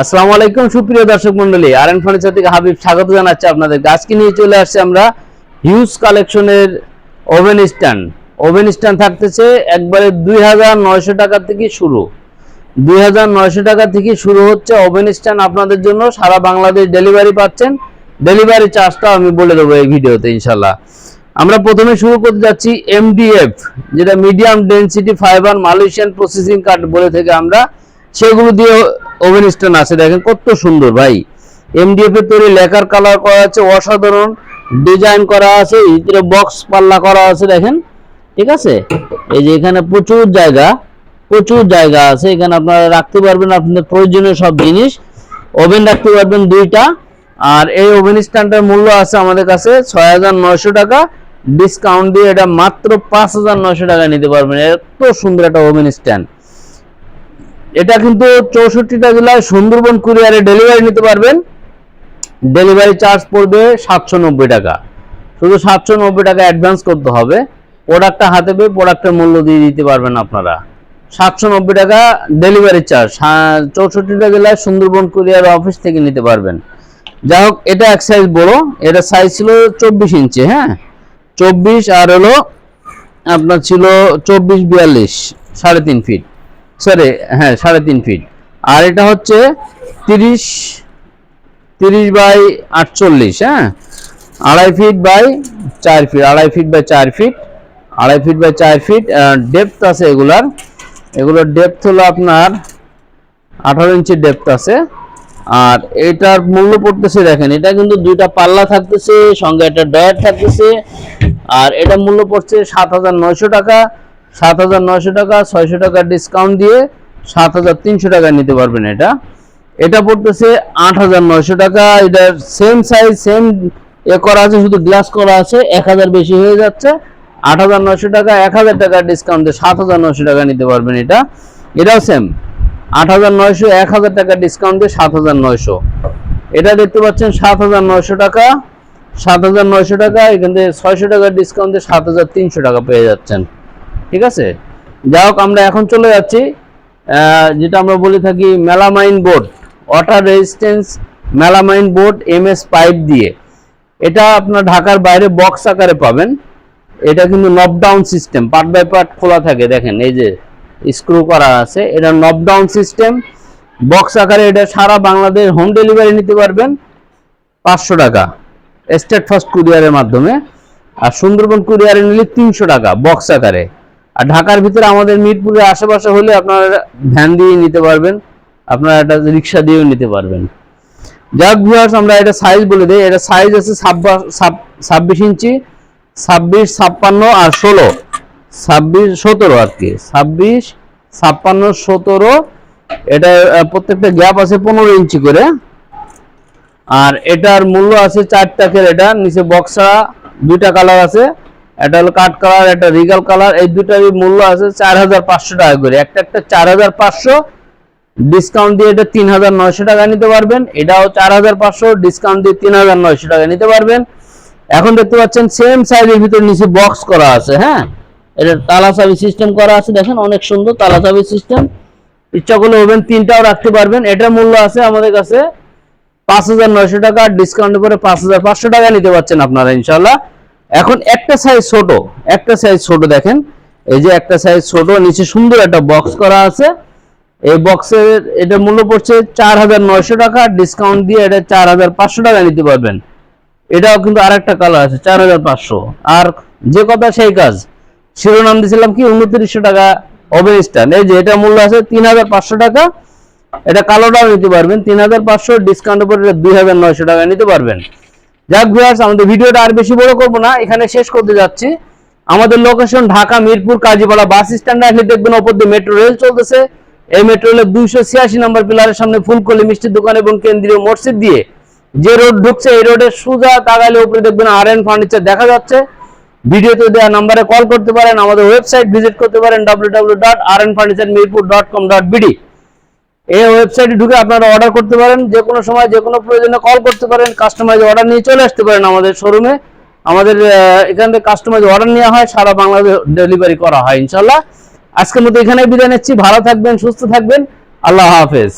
আসসালামু আলাইকুম, সুপ্রিয় দর্শক মন্ডলী আর এন ফার্নিচার থেকে হাবিব স্বাগত জানাচ্ছি আপনাদের গাছকে নিয়ে চলে আসছে আমরা হিউজ কালেকশনের ওভেন স্ট্যান্ড ওভেন স্ট্যান্ড থাকতেছে একবারে দুই হাজার নয়শো টাকা থেকে শুরু। দুই হাজার নয়শো টাকা থেকে শুরু হচ্ছে ওভেন স্ট্যান্ড আপনাদের জন্য। সারা বাংলাদেশ ডেলিভারি পাচ্ছেন। ডেলিভারি চার্জটা আমি বলে দেবো এই ভিডিওতে ইনশাল্লাহ আমরা প্রথমে শুরু করতে যাচ্ছি এমডিএফ যেটা medium density fibre Malaysian processing card বলে থেকে আমরা। সেগুলো দিয়ে ওভেন স্ট্যান্ড আছে, দেখেন কত সুন্দর ভাই। এমডিএফ এর তৈরি লেকার কালার করা আছে, অসাধারণ ডিজাইন করা আছে, ভিতরে বক্স পাল্লা করা আছে, দেখেন, ঠিক আছে? এই যে এখানে প্রচুর জায়গা প্রচুর জায়গা আছে, এখানে আপনারা রাখতে পারবেন আপনাদের প্রয়োজনীয় সব জিনিস। ওভেন রাখতে পারবেন দুইটা, আর এই ওভেন স্ট্যান্ডের মূল্য আছে আমাদের কাছে ছয় হাজার নয়শো টাকা। ডিসকাউন্ট দিয়ে এটা মাত্র পাঁচ হাজার নয়শো টাকা নিতে পারবেন। এত সুন্দর একটা ওভেন স্ট্যান্ড। এটা কিন্তু চৌষট্টিটা জেলায় সুন্দরবন কুরিয়ারে ডেলিভারি নিতে পারবেন। ডেলিভারি চার্জ পড়বে সাতশো নব্বই টাকা। শুধু সাতশো নব্বই টাকা অ্যাডভান্স করতে হবে। প্রোডাক্টটা হাতে পেয়ে প্রোডাক্টের মূল্য দিয়ে দিতে পারবেন আপনারা। সাতশো নব্বই টাকা ডেলিভারি চার্জ। চৌষট্টিটা জেলায় সুন্দরবন কুরিয়ার অফিস থেকে নিতে পারবেন। যাই হোক, এটা এক সাইজ বড়। এটা সাইজ ছিল চব্বিশ ইঞ্চি হ্যাঁ? চব্বিশ আর হলো আপনার ছিল চব্বিশ বিয়াল্লিশ, সাড়ে তিন ফিট সরি হ্যাঁ সাড়ে তিন ফিট আর এটা হচ্ছে তিরিশ তিরিশ বাই আটচল্লিশ হ্যাঁ? আড়াই ফিট বাই চার ফিট আড়াই ফিট বাই চার ফিট আড়াই ফিট বাই চার ফিট ডেপথ আছে এগুলার। এগুলোর ডেপথ হলো আপনার আঠারো ইঞ্চি ডেপথ আছে। আর এটার মূল্য পড়তেছে দেখেন, এটা কিন্তু দুইটা পাল্লা থাকতেছে, সঙ্গে একটা ডয়ার থাকতেছে। আর এটা মূল্য পড়ছে সাত হাজার নয়শো টাকা। সাত হাজার নয়শো টাকা, ছয়শো টাকা ডিসকাউন্ট দিয়ে সাত হাজার তিনশো টাকা নিতে পারবেন এটা। এটা পড়তেছে আট হাজার নয়শো টাকা। এটার সেম সাইজ সেম এ করা আছে, শুধু গ্লাস করা আছে। এক হাজার বেশি হয়ে যাচ্ছে। আট হাজার নয়শো টাকা, এক হাজার টাকা ডিসকাউন্ট দিয়ে সাত হাজার নয়শো টাকা নিতে পারবেন এটা। এটাও সেম আট হাজার নয়শো, এক হাজার টাকা ডিসকাউন্ট দিয়ে সাত হাজার নয়শো। এটা দেখতে পাচ্ছেন সাত হাজার নয়শো টাকা। সাত হাজার নয়শো টাকা, এখান থেকে ছয়শো টাকা ডিসকাউন্ট দিয়ে সাত হাজার তিনশো টাকা পেয়ে যাচ্ছেন। ঠিক আছে? যাই হোক, আমরা এখন চলে যাচ্ছি যেটা আমরা বলে থাকি melamine board, water resistance melamine board M S pipe দিয়ে। এটা আপনার ঢাকার বাইরে বক্স আকারে পাবেন। এটা কিন্তু knockdown system part by part খোলা থাকে, দেখেন, এই যে স্ক্রু করা আছে, এটা নকডাউন সিস্টেম বক্স আকারে এটা সারা বাংলাদেশ হোম ডেলিভারি নিতে পারবেন, পাঁচশো টাকা স্টেট ফার্স্ট কুরিয়ারের মাধ্যমে। আর সুন্দরবন কুরিয়ারে নিলে তিনশো টাকা বক্স আকারে। আর ঢাকার ভিতরে আমাদের মিরপুরের আশেপাশে হলে আপনারা ভ্যান দিয়ে নিতে পারবেন। আপনারা একটা রিক্সা দিয়েও নিতে পারবেন। যাক ভিউয়ার্স আমরা এটা সাইজ বলে দিই। এটা সাইজ আছে ছাব্বিশ ইঞ্চি, ছাব্বিশ, ছাপ্পান্ন আর ষোলো। ছাব্বিশ, সতেরো আর কি। ছাব্বিশ, ছাপ্পান্ন, সতেরো, এটা প্রত্যেকটা গ্যাপ আছে পনেরো ইঞ্চি করে। আর এটার মূল্য আছে চার টাকের এটা। নিচে বক্সা দুইটা কালার আছে। এটা হলো কাঠ কালার একটা রিগাল কালার, এই দুটারই মূল্য আছে চার হাজার পাঁচশো টাকা করে। একটা একটা চার হাজার পাঁচশো ডিসকাউন্ট দিয়ে এটা তিন হাজার নয়শো টাকা নিতে পারবেন। এটাও চার হাজার পাঁচশো ডিসকাউন্ট দিয়ে তিন হাজার নয়শো টাকা নিতে পারবেন। এখন দেখতে পাচ্ছেন সেম সাইজের ভিতরে নিচে বক্স করা আছে হ্যাঁ? এটা তালা চাবি সিস্টেম করা আছে, দেখেন অনেক সুন্দর তালা চাবি সিস্টেম ইচ্ছা করলে ওভেন তিনটাও রাখতে পারবেন। এটার মূল্য আছে আমাদের কাছে পাঁচ হাজার নয়শো টাকা ডিসকাউন্ট করে পাঁচ হাজার পাঁচশো টাকা নিতে পারছেন আপনারা ইনশাল্লাহ এখন একটা সাইজ ছোট, একটা সাইজ ছোট দেখেন। এই যে একটা সাইজ ছোট, নিচে সুন্দর একটা বক্স করা আছে। এই বক্সের এটা মূল্য পড়ছে চার হাজার নয়শো টাকা ডিসকাউন্ট দিয়ে এটা চার হাজার পাঁচশো টাকা নিতে পারবেন। এটাও কিন্তু আরেকটা কালার আছে, চার হাজার পাঁচশো। আর যে কথা সেই কাজ। শিরোনাম দিয়েছিলাম কি, উনত্রিশশো টাকা ওভেন স্ট্যান্ড এই যে এটা মূল্য আছে তিন হাজার পাঁচশো টাকা। এটা কালোটাও নিতে পারবেন, তিন হাজার পাঁচশো ডিসকাউন্ট উপর এটা দুই হাজার নয়শো টাকা নিতে পারবেন। যাক ভিউয়ার্স আমাদের ভিডিওটা আর বেশি বড় করব না, এখানে শেষ করতে যাচ্ছি। আমাদের লোকেশন ঢাকা, মিরপুর, কাজীপাড়া বাস স্ট্যান্ডে আসলে দেখবেন ওপর দিয়ে মেট্রো রেল চলতেছে। এই মেট্রো রেলের দুইশো ছিয়াশি নম্বর পিলারের সামনে ফুলকলি মিষ্টির দোকান এবং কেন্দ্রীয় মসজিদ দিয়ে যে রোড ঢুকছে, এই রোডের সোজা তাকালে উপরে দেখবেন আর এন ফার্নিচার দেখা যাচ্ছে। ভিডিওতে দেওয়া নাম্বারে কল করতে পারেন, আমাদের ওয়েবসাইট ভিজিট করতে পারেন W W dot R N furniture Mirpur dot com dot BD এই ওয়েবসাইটে ঢুকে আপনারা অর্ডার করতে পারেন, যে কোনো সময়, যে কোনো প্রয়োজনে কল করতে পারেন কাস্টমাইজ অর্ডার নিয়ে চলে আসতে পারেন আমাদের শোরুমে আমাদের এখান থেকে কাস্টমাইজ অর্ডার নেওয়া হয়, সারা বাংলাদেশ ডেলিভারি করা হয় ইনশাল্লাহ আজকের মতো এখানে বিদায় নিচ্ছি। ভালো থাকবেন, সুস্থ থাকবেন। আল্লাহ হাফেজ।